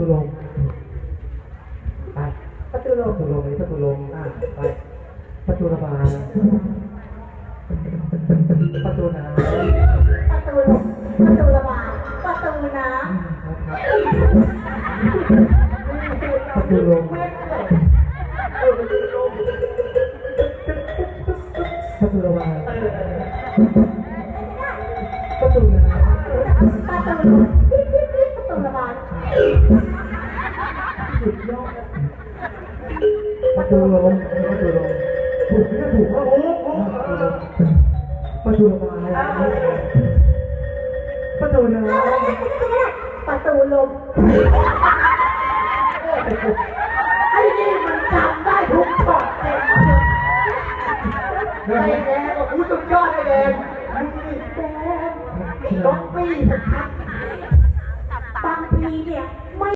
ตูลมไปประตูลมประตูลมนี่ประตูลมอะไปประตูระบายประตูน้ำประตูลมประตูระบายประตูน้นะครับำประตูลมเม็ดเลยประตูระบายประตูน้ประตูลม ประตูลมประตูลมถูกไม่ถูกว่าโอ้โอ้ประตูลมอะไรประตูลมประตูลมไอ้นี่มันทำได้ทุกช็อตเลยแดงกูสุดยอดยแดงมึงนี่แดงต้องปีสักครั้งบางทีเนี่ย